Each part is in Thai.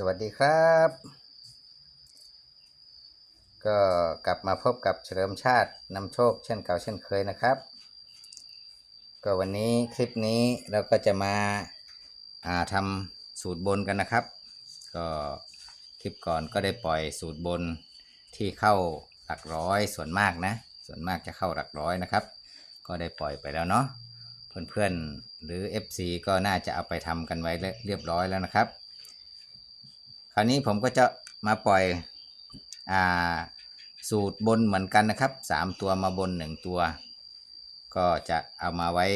สวัสดีครับ ก็กลับมาพบกับเฉลิมชาตินำโชคเช่นเก่าเช่นเคยนะครับ ก็วันนี้คลิปนี้เราก็จะมาาทำสูตรบนกันนะครับ ก็คลิปก่อนก็ได้ปล่อยสูตรบนที่เข้าหลักร้อยส่วนมากนะ ส่วนมากจะเข้าหลักร้อยนะครับ ก็ได้ปล่อยไปแล้วเนาะเพื่อนๆหรือ FC ก็น่าจะเอาไปทำกันไว้เรียบร้อยแล้วนะครับ ราวนี้ผมก็จะมาปล่อยอ่าสูตรบนเหมือนกันนะครับสามตัวมาบนหนึ่งตัว ก็จะเอามาไว้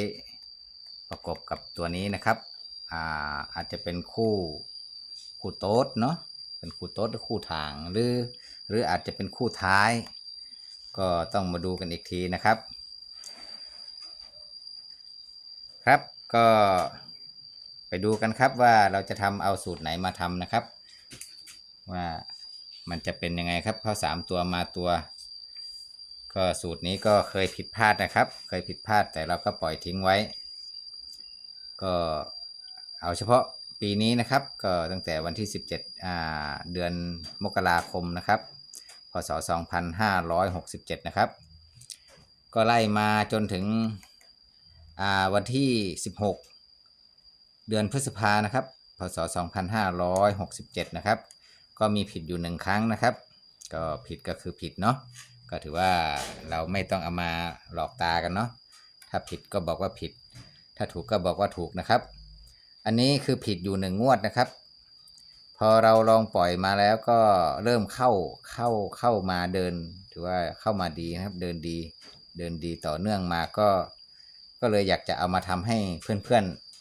ประกบกับตัวนี้นะครับอ่าอาจจะเป็นคู่คู่โต๊ดเนาะเป็นคู่โต๊ดหรือคู่ทางหรือหรืออาจจะเป็นคู่ท้าย ก็ต้องมาดูกันอีกทีนะครับ ครับก็ไปดูกันครับว่าเราจะทำเอาสูตรไหนมาทำนะครับ ว่ามันจะเป็นยังไงครับเข้าสามตัวมาตัว ก็สูตรนี้ก็เคยผิดพลาดนะครับ เคยผิดพลาดแต่เราก็ปล่อยทิ้งไว้ ก็เอาเฉพาะปีนี้นะครับ ก็ตั้งแต่วันที่ 17อ่าเดือนมกราคมนะครับพศ2567 นะครับ ก็ไล่มาจนถึงอ่าวันที่ 16 เดือนพฤษภานะครับ พศ 2567 นะครับ ก็มีผิดอยู่หนึ่งครั้งนะครับ ก็ผิดก็คือผิดเนาะก็ถือว่าเราไม่ต้องเอามาหลอกตากันเนาะถ้าผิดก็บอกว่าผิด ถ้าถูกก็บอกว่าถูกนะครับ อันนี้คือผิดอยู่หนึ่งงวดนะครับ พอเราลองปล่อยมาแล้วก็เริ่มเข้าเข้าเข้ามาเดิน ถือว่าเข้ามาดีนะครับ เดินดี เดินดีต่อเนื่องมาก็ ก็เลยอยากจะเอามาทำให้เพื่อนๆ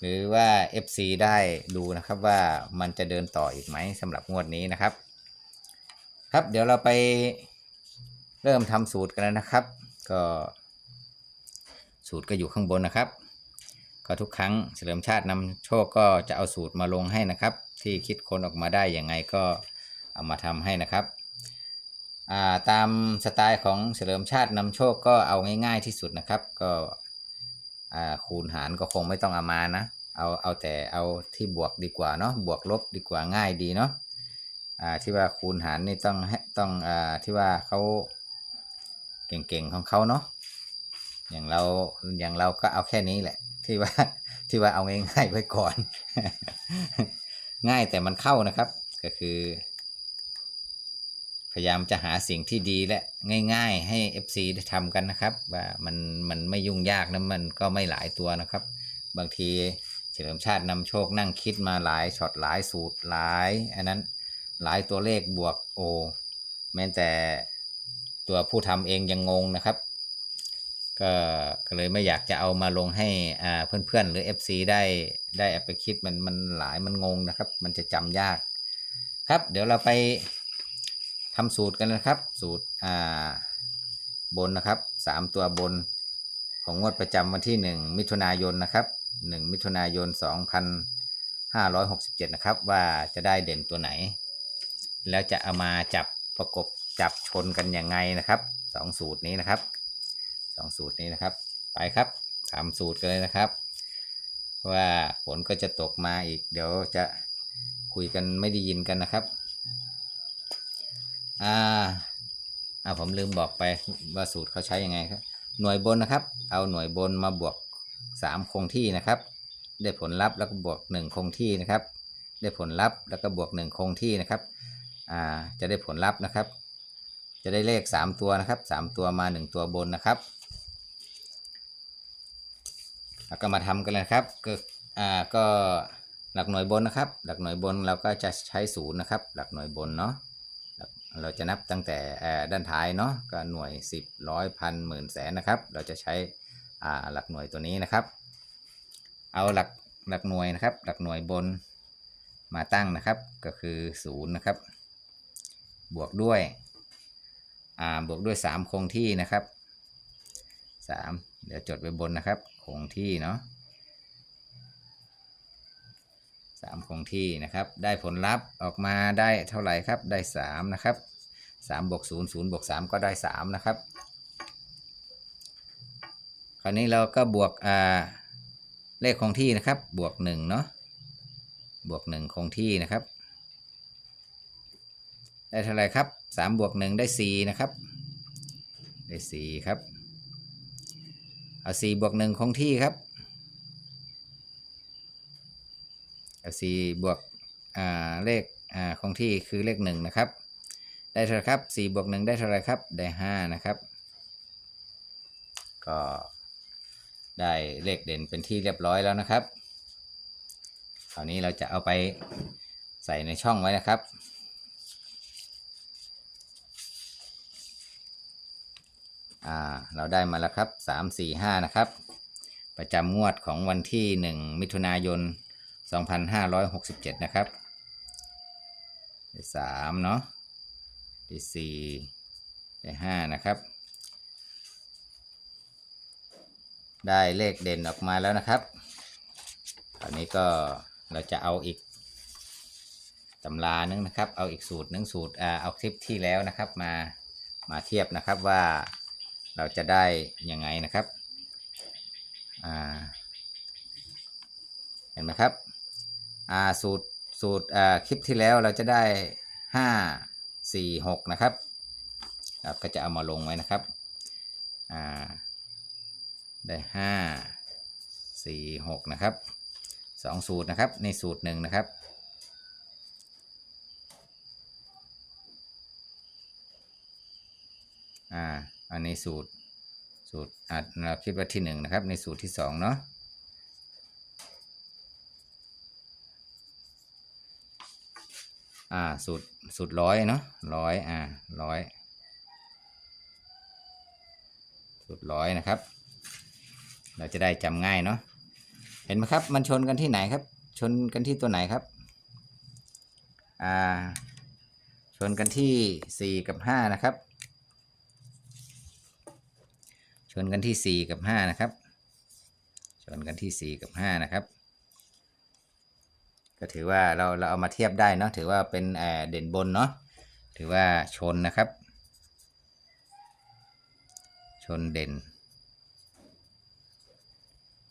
หรือว่า FC ได้ดูนะครับว่ามันจะเดินต่ออีกไหมสำหรับงวดนี้นะครับ ครับเดี๋ยวเราไปเริ่มทำสูตรกันแล้วนะครับ ก็สูตรก็อยู่ข้างบนนะครับ ก็ทุกครั้งเฉลิมชาตินำโชคก็จะเอาสูตรมาลงให้นะครับ ที่คิดค้นออกมาได้อย่างไงก็เอามาทำให้นะครับอ่าตามสไตล์ของเฉลิมชาตินำโชคก็เอาง่าย ๆที่สุดนะครับ ก็อ่าคูณหารก็คงไม่ต้องเอามานะ เอาเอาแต่เอาที่บวกดีกว่าเนาะบวกลบดีกว่าง่ายดีเนาะอ่าที่ว่าคูณหารนี่ต้องต้องอ่าที่ว่าเขาเก่งๆของเขาเนาะอย่างเราอย่างเราก็เอาแค่นี้แหละ ที่ว่าที่ว่าเอาง่ายๆไว้ก่อน ง่ายแต่มันเข้านะครับ ก็คือ พยายามจะหาสิ่งที่ดีและง่าย ๆ ให้ FC ได้ทำกันนะครับ ว่ามันมันไม่ยุ่งยากนะมันก็ไม่หลายตัวนะครับ บางที เฉลิมชาตินำโชคนั่งคิดมาหลายช็อตหลายสูตรหลาย อันนั้นหลายตัวเลขบวกโอแม้แต่ตัวผู้ทำเองยังงงนะครับ ก็ก็เลยไม่อยากจะเอามาลงให้เพื่อนๆ หรือ FC ได้ได้เอาไปคิดมันมันหลายมันงงนะครับ มันจะจำยาก ครับ เดี๋ยวเราไปทำสูตรกันนะครับ สูตรอ่าบนนะครับสามตัวบนของงวดประจำวันที่ 1 มิถุนายนนะครับ 1 มิถุนายน 2567 นะครับว่าจะได้เด่นตัวไหน แล้วจะเอามาจับประกบจับชนกันยังไงนะครับสองสูตรนี้นะครับสองสูตรนี้นะครับ ไปครับทำสูตรกันเลยนะครับ ว่าฝนก็จะตกมาอีก เดี๋ยวจะคุยกันไม่ได้ยินกันนะครับอ่าอ่าผมลืมบอกไปว่าสูตรเขาใช้ยังไงครับ หน่วยบนนะครับ เอาหน่วยบนมาบวก สามคงที่นะครับ ได้ผลลัพธ์แล้วก็บวกหนึ่งคงที่นะครับ ได้ผลลัพธ์แล้วก็บวกหนึ่งคงที่นะครับอ่าจะได้ผลลัพธ์นะครับ จะได้เลขสามตัวนะครับสามตัวมาหนึ่งตัวบนนะครับแล้วก็มาทำกันเลยนะครับก็อ่าก็หลักหน่วยบนนะครับ หลักหน่วยบนเราก็จะใช้ศูนย์นะครับ หลักหน่วยบนเนาะเราจะนับตั้งแต่ด้านท้ายเนาะก็หน่วยสิบร้อยพันหมื่นแสนนะครับ เราจะใช้ หลักหน่วยตัวนี้นะครับ เอาหลักหลักหน่วยนะครับ หลักหน่วยบนมาตั้งนะครับ ก็คือศูนย์นะครับ บวกด้วยบวกด้วยสามคงที่นะครับสามเดี๋ยวจดไว้บนนะครับ คงที่เนาะสามคงที่นะครับ ได้ผลลัพธ์ออกมาได้เท่าไหร่ครับ ได้สามนะครับสามบวกศูนย์ศูนย์บวกสามก็ได้สามนะครับ ราวนี้เราก็บวกอ่าเลขคงที่นะครับ บวกหนึ่งเนาะบวกหนึ่งคงที่นะครับ ได้เท่าไรครับสามบวกหนึ่งได้สี่นะครับ ได้สี่ครับเอาสี่บวกหนึ่งคงที่ครับเอาสี่บวกอ่าเลขอ่าคงที่คือเลขหนึ่งนะครับได้เท่าไรครับสี่บวกหนึ่งได้เท่าไรครับ ได้ห้านะครับ ก็ ได้เลขเด่นเป็นที่เรียบร้อยแล้วนะครับ คราวนี้เราจะเอาไปใส่ในช่องไว้นะครับ อ่า เราได้มาแล้วครับสามสี่ห้านะครับ ประจำงวดของวันที่หนึ่งมิถุนายนสองพันห้าร้อยหกสิบเจ็ดนะครับได้สามเนาะได้สี่ได้ห้านะครับ ได้เลขเด่นออกมาแล้วนะครับคราวนี้ก็เราจะเอาอีกตำรานึงนะครับ เอาอีกสูตรหนึงสูตรอ่าเอาคลิปที่แล้วนะครับมามาเทียบนะครับว่าเราจะได้ยังไงนะครับอ่าเห็นไหมครับอ่าสูตรสูตรอ่าคลิปที่แล้วเราจะได้ห้าสี่หกนะครับครับก็จะเอามาลงไว้นะครับอ่า ได้ห้าสี่หกนะครับสองสูตรนะครับในสูตรหนึ่งนะครับ อ่าอันนี้สูตรสูตรอะเราคิดว่าที่หนึ่งนะครับ ในสูตรที่สองเนาะอ่าสูตรสูตรร้อยเนาะร้อยอ่าร้อยสูตรร้อยนะครับ เราจะได้จำง่ายเนาะเห็นไหมครับ มันชนกันที่ไหนครับ ชนกันที่ตัวไหนครับอ่าชนกันที่สี่กับห้านะครับ ชนกันที่สี่กับห้านะครับ ชนกันที่สี่กับห้านะครับ ก็ถือว่าเราเราเอามาเทียบได้เนาะถือว่าเป็นเอ่อเด่นบนเนาะถือว่าชนนะครับ ชนเด่น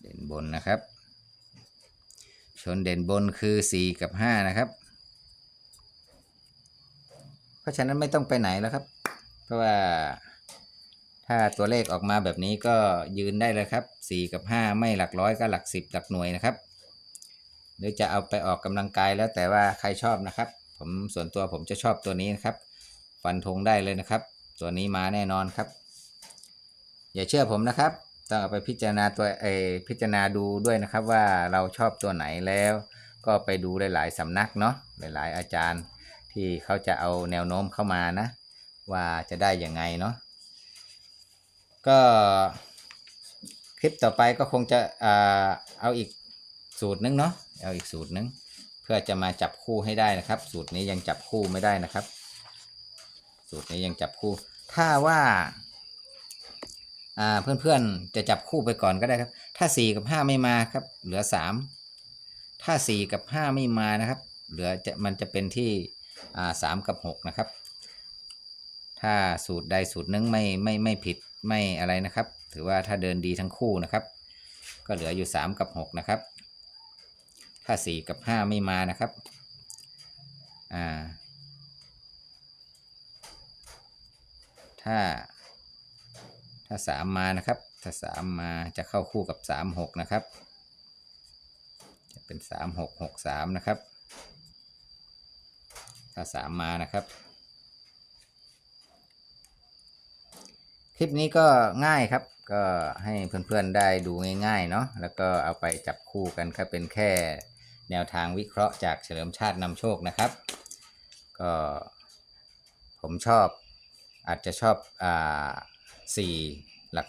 เด่นบนนะครับ ชนเด่นบนคือ 4 กับ 5 นะครับ เพราะฉะนั้นไม่ต้องไปไหนแล้วครับ เพราะว่าถ้าตัวเลขออกมาแบบนี้ก็ยืนได้เลยครับ 4 กับ 5 ไม่หลักร้อยก็หลัก 10 หลักหน่วยนะครับ หรือจะเอาไปออกกำลังกายแล้วแต่ว่าใครชอบนะครับ ผมส่วนตัวผมจะชอบตัวนี้นะครับ ฟันธงได้เลยนะครับ ตัวนี้มาแน่นอนครับ อย่าเชื่อผมนะครับ ต้องเอาไปพิจารณาตัวเอพิจารณาดูด้วยนะครับว่าเราชอบตัวไหนแล้ว ก็ไปดูหลาย ๆสำนักเนาะหลาย ๆ อาจารย์ที่เขาจะเอาแนวโน้มเข้ามานะ ว่าจะได้ยังไงเนาะก็คลิปต่อไปก็คงจะอ่าเอาอีกสูตรนึงเนาะเอาอีกสูตรนึงเพื่อจะมาจับคู่ให้ได้นะครับ สูตรนี้ยังจับคู่ไม่ได้นะครับ สูตรนี้ยังจับคู่ ถ้าว่า อ่าเพื่อนๆจะจับคู่ไปก่อนก็ได้ครับ ถ้า 4 กับ 5 ไม่มาครับ เหลือ 3 ถ้า 4 กับ 5 ไม่มานะครับ เหลือจะมันจะเป็นที่อ่า3กับ 6 นะครับ ถ้าสูตรใดสูตรหนึงไม่ไม่ไม่ผิดไม่อะไรนะครับ ถือว่าถ้าเดินดีทั้งคู่นะครับ ก็เหลืออยู่ 3 กับ 6 นะครับ ถ้า 4 กับ 5 ไม่มานะครับอ่าถ้า ถ้าสามมานะครับ ถ้าสามมาจะเข้าคู่กับสามหกนะครับ จะเป็นสามหกหกสามนะครับ ถ้าสามมานะครับ คลิปนี้ก็ง่ายครับ ก็ให้เพื่อนๆได้ดูง่ายๆเนาะ แล้วก็เอาไปจับคู่กันครับเป็นแค่แนวทางวิเคราะห์จากเฉลิมชาตินำโชคนะครับ ก็ผมชอบอาจจะชอบอ่า 4 หลัก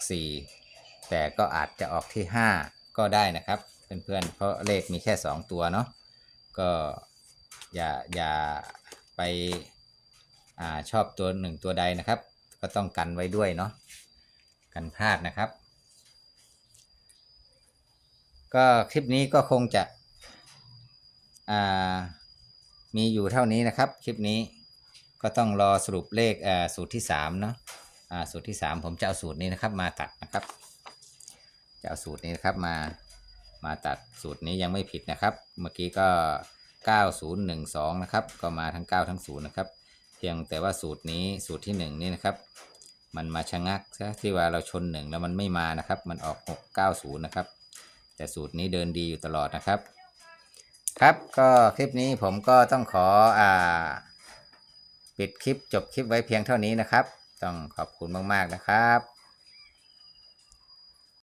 4 แต่ก็อาจจะออกที่ 5 ก็ได้นะครับเพื่อนๆเพราะเลขมีแค่ 2 ตัวเนาะก็อย่าอย่าไปอาชอบตัวหนึ่งตัวใดนะครับ ก็ต้องกันไว้ด้วยเนาะกันพลาดนะครับ ก็คลิปนี้ก็คงจะอ่ามีอยู่เท่านี้นะครับ คลิปนี้ก็ต้องรอสรุปเลขอ่าสูตรที่ 3 เนาะ สูตรที่ 3 ผมจะเอาสูตรนี้นะครับ มาตัดนะครับ จะเอาสูตรนี้นะครับมามาตัดสูตรนี้ยังไม่ผิดนะครับ เมื่อกี้ก็ 9012 นะครับ ก็มาทั้ง 9 ทั้ง 0 นะครับ เพียงแต่ว่าสูตรนี้สูตรที่หนึ่งนี่นะครับ มันมาชะงักซะที่ว่าเราชนหนึ่งแล้วมันไม่มานะครับ มันออกหกเก้าศูนย์นะครับ แต่สูตรนี้เดินดีอยู่ตลอดนะครับ ครับก็คลิปนี้ผมก็ต้องขออ่าปิดคลิปจบคลิปไว้เพียงเท่านี้นะครับ ต้องขอบคุณมาก ๆ นะครับ